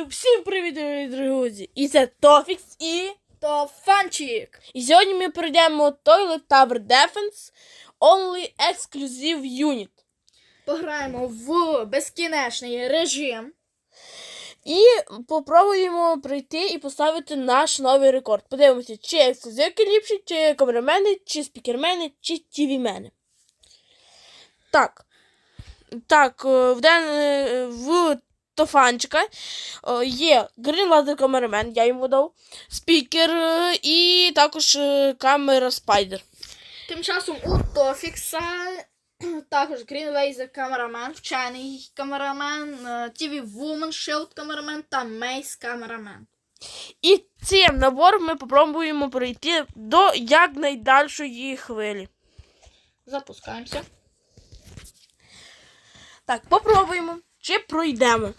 І всім привіт, друзі! І це Тофікс і. То фанчик. І сьогодні ми пройдемо Toilet Tower Defense Only Exclusive Unit. Пограємо в безкінечний режим. І попробуємо пройти і поставити наш новий рекорд. Подивимося, чи ексклюзивки ліпші, чи камерамени, чи спікермени, чи тівімени. Так. Так, е, в ден е, в Тофанчика е, є Green Laser камерамен, я йому дав, спікер е, і також е, камера Спайдер. Тим часом у Тофікса також Green Laser камерамен, вчений камерамен, TV Woman Shield камерамен та Мейс камерамен. І цим набором ми попробуємо пройти до якнайдальшої хвилі. Запускаємося. Так, попробуємо, чи пройдемо.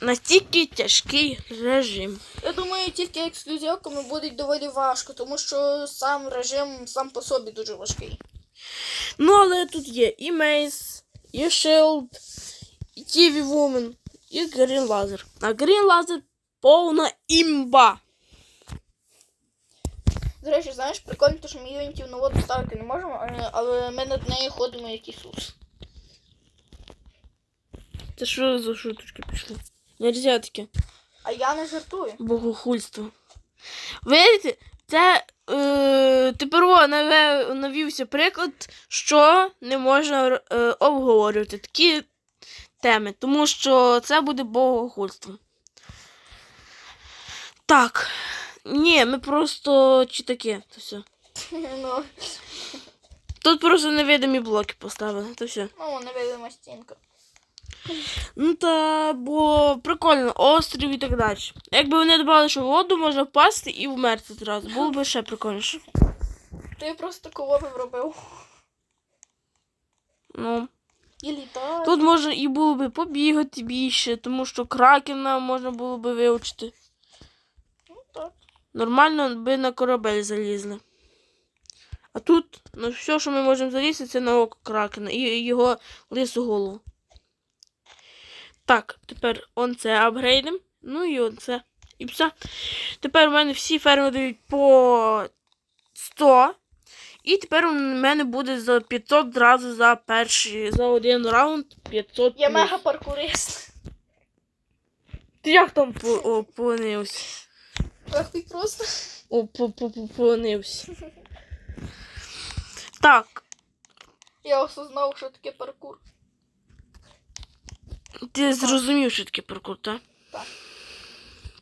Настільки тяжкий режим. Я думаю, тільки ексклюзивками буде доволі важко, тому що сам режим сам по собі дуже важкий. Ну, але тут є і Мейс, і Shield, і TV Woman, і Green Laser. А Green Laser повна імба. До речі, знаєш, прикольно, що ми юнітів на воду ставити не можемо, але ми над нею ходимо як Ісус. Це що за шуточки пішли? Нельзя таке. А я не жартую. Богохульство. Видите, це е, тепер навівся приклад, що не можна е, обговорювати такі теми, тому що це буде богохульство. Так. Ні, ми просто чи таке, то все. Ну, Тут просто невидимі блоки поставили, то все. ну, невидима стінка. Ну та бо прикольно, острів і так далі. Якби вони додали, що в воду можна впасти і вмерти одразу, було б ще прикольніше. Ти просто кого би робив. Ну. І літати. Тут можна і було би побігати більше, тому що кракена можна було би вивчити. Ну, так. Нормально би на корабель залізли. А тут ну, все, що ми можемо залізти, це на око кракена і його лису голову. Так, тепер он це апгрейдим. Ну і он це. І все. Тепер у мене всі ферми дають по 100. І тепер у мене буде за 500 зразу за перший, за один раунд 500. Я мега паркурист. Ти як там по, о, понився? Рахуй просто. О, по, по, по, понився. Так, Я осознав, що таке паркур. Ти зрозумів, що таке паркур, так? Так.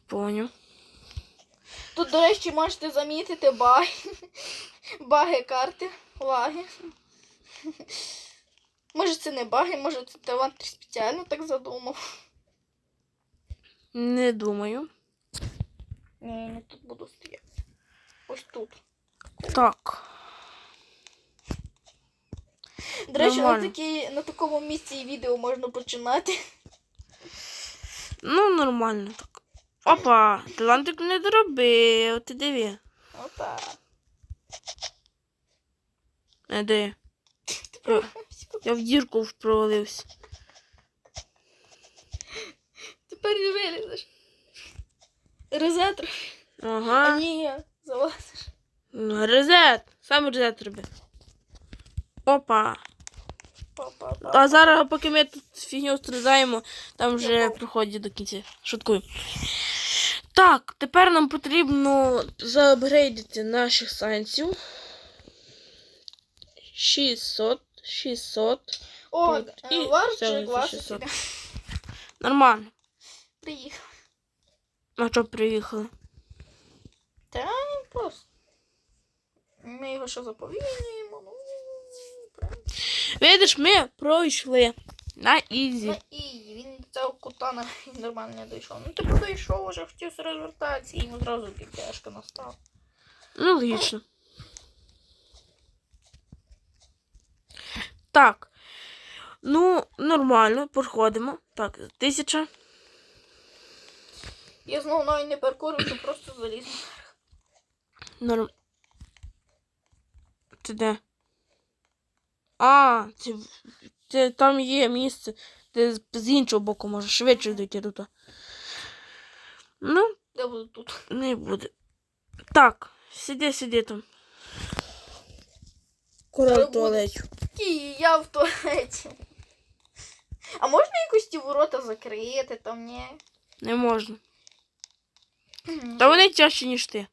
Поняв. Тут, до речі, можете замітити баги. Баги карти, лаги. Може це не баги, може це талант спеціально так задумав. Не думаю. Ні, не тут буду стояти. Ось тут. Так. До речі, на, Нормально. такі, на такому місці і відео можна починати. Ну, нормально так. Опа, талантик не доробив. Ти диви. Опа. Не де. Я, я в дірку провалився. Тепер не вилізеш. Резетр. А Ага. ні, залазиш. Резет. Сам резет роби. Опа. А зараз, поки ми тут фігню страждаємо, там вже Я проходять до кінця. Шуткую. Так, тепер нам потрібно заапгрейдити наших сайенсів. 600, 600. О, Тут. е, І все, ваше 600. Нормально. Приїхав. А що приїхали? Та просто. Ми його що заповільнюємо. Видиш, ми пройшли на ізі. Ну і він до цього кута на- нормально не дійшов. Ну ти подійшов, вже хотів розвертатися, і йому одразу тяжко настав. Ну, логічно. Так. Ну, нормально, проходимо. Так, тисяча. Я знову навіть не паркурив, що просто заліз. Норм. Ти де? А, це, це там є місце, де з- з іншого боку можеш швидше дойти тут. Ну, Я буду тут. не буде. Так, сиди, сиди там. Це в туалеті. Я в туалеті. А можна якось ті ворота закрити там, ні? Не можна. Та вони тяжчі, ніж ти.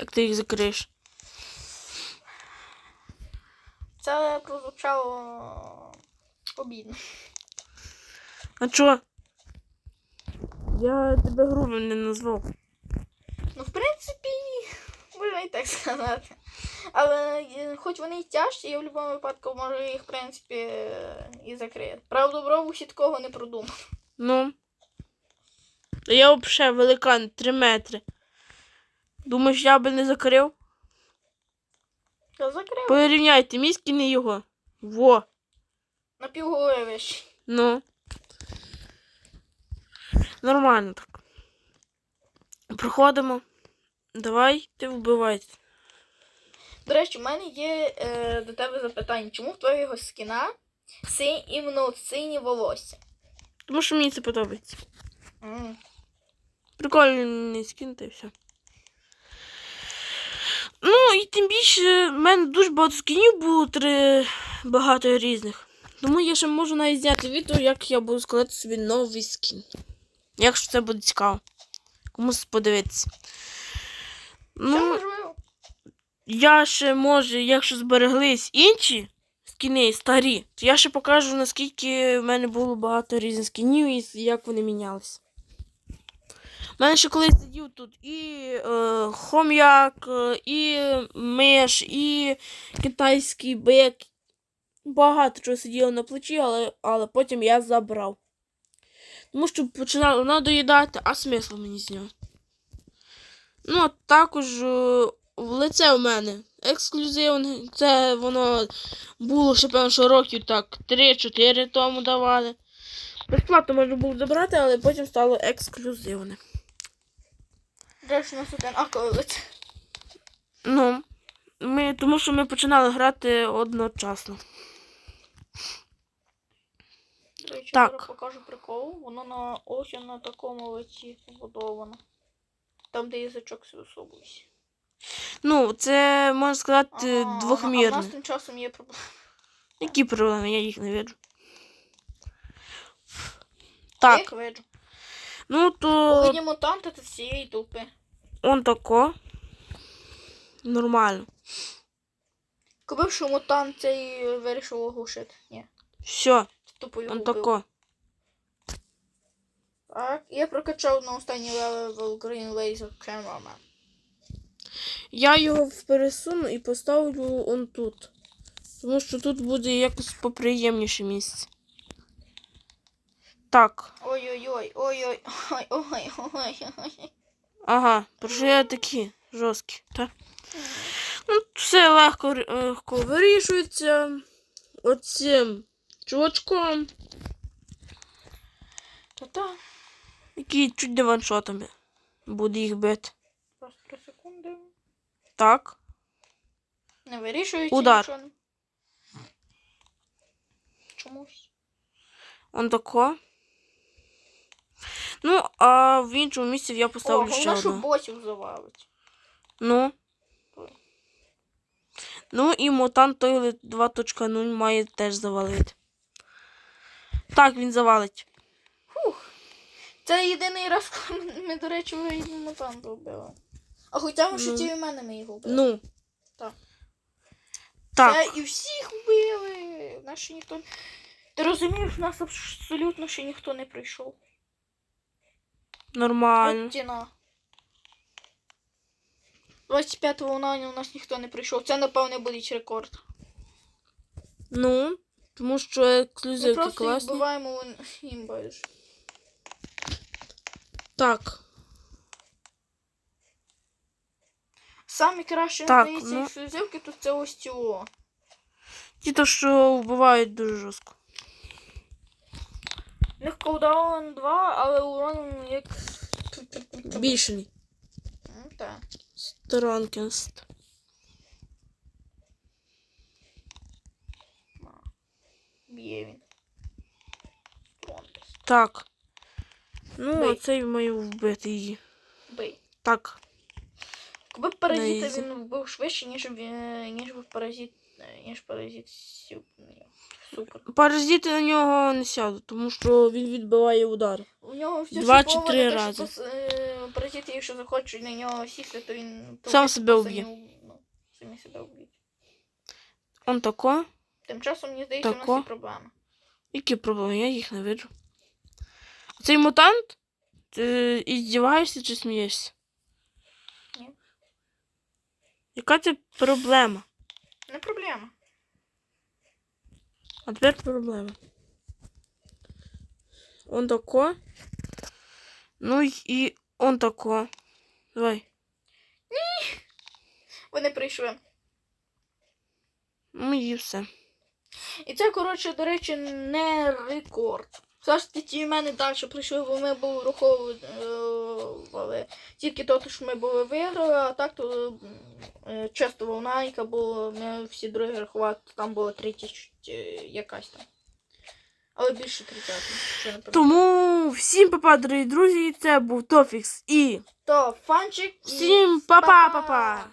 Як ти їх закриєш? Це прозвучало обідно. А чого? Я тебе грубим не назвав. Ну, в принципі, можна і так сказати. Але е, хоч вони і тяжкі, я в будь-якому випадку можу їх, в принципі, е, і закрити. Правда, в робусі такого не продумав. Ну. Я взагалі великан, 3 метри. Думаєш, я би не закрив? Я закрив. Порівняйте, мій скін і його. Во. На півголови вищий. Ну. Нормально так. Проходимо. Давай ти вбивай. До речі, в мене є е, до тебе запитання, чому в твоєго скіна синь, іменно сині волосся? Тому що мені це подобається. М. Прикольний скін та й все. Ну, і тим більше в мене дуже багато скінів було три багато різних. Тому я ще можу навіть зняти відео, як я буду складати собі новий скін. Якщо це буде цікаво. Комусь подивитися. Ну, я ще може, якщо збереглись інші скіни старі, то я ще покажу, наскільки в мене було багато різних скінів і як вони мінялися. У мене ще колись сидів тут і е, хом'як, е, і миш, і китайський бик. Багато чого сиділо на плечі, але, але потім я забрав. Тому що починало надоїдати, а смисл мені з нього. Ну, а також е, в лице у мене ексклюзивне. Це воно було ще певно, що років так 3-4 тому давали. Безплатно можна було забрати, але потім стало ексклюзивне. У нас один аковець. Ну, ми, тому що ми починали грати одночасно. До речі, Так. зараз покажу прикол. Воно на ось на такому лиці побудовано. Там, де язичок висовується. Ну, це можна сказати Ага, двохмірне. А в нас тим часом є проблема. Які проблеми? Я їх не бачу. Так, Я Як виджу. ну то Повинні мутанти з цієї тупи. Он тако. Нормально. Коли що мутант цей вирішив оглушити. Ні. Все, Тупо його он вбив. тако. Так, я прокачав на останній левел Green Laser Cameraman. Я його пересуну і поставлю он тут. Тому що тут буде якось поприємніше місце. Так. Ой-ой-ой, ой-ой, ой-ой, Ага, я такі жорсткі, так? Ну, все легко, легко вирішується. Оцим чувачком, Та-та. який чуть не ваншотами буде їх бити. Просто три секунди. Так. Не вирішується Удар. нічого. Чомусь. Он тако. Ну, а в іншому місці я О, поставлю ще головне, що ботів завалить. Ну. Ну і мутант той 2.0 має теж завалити. Так, він завалить. Фух. Це єдиний раз, коли ми, до речі, ви мутанта вбили. А хоча ми Ну. ті в мене ми його вбили. Ну. Так. Так. Це і всіх вбили. Ще ніхто. Ти розумієш, нас абсолютно ще ніхто не прийшов. Нормально. От тіна. 25 луна у нас ніхто не прийшов. Це, напевне, буде рекорд. Ну, тому що Ми ексклюзивки просто класні. вбиваємо вон- їм байдуже. Так. Самі кращі Так, здається, ну. ексклюзивки тут це ось цього. Ті то, що вбивають дуже жорстко. У них колдаун 2, але урон як. Більший. М, Так. Сторонкінст. Б'є він. Стронгест. Так. Ну, Бий. а цей маю вбити її. Бий. Так. Якби паразита він був швидше, ніж, він- ніж був паразит, ніж паразит сюп. Супер. Паразити на нього не сядуть, тому що він відбиває удар. У нього все Два чи три що рази. пос- е, якщо захочуть на нього сісти, то він то Сам себе вб'є. Ну, самі себе вб'ють. Он тако. Тим часом, мені здається, у нас є проблеми. Які проблеми? Я їх не виджу. Цей мутант? Ти іздіваєшся чи смієшся? Ні. Яка це проблема? Не проблема. А тепер проблема. Он тако. Ну і он тако. Давай. Ні. Вони прийшли. Ну і все. І це, коротше, до речі, не рекорд. Все ж таки в мене далі прийшли, бо ми були враховували тільки то, що ми були виграли, а так то е, чисто волнайка, була, ми всі другі рахувати, там було 30 е, якась там. Але більше 30, що не пам'ятаю. Тому всім папа, дорогі друзі, це був Тофікс і То фанчик всім па-па, па-па!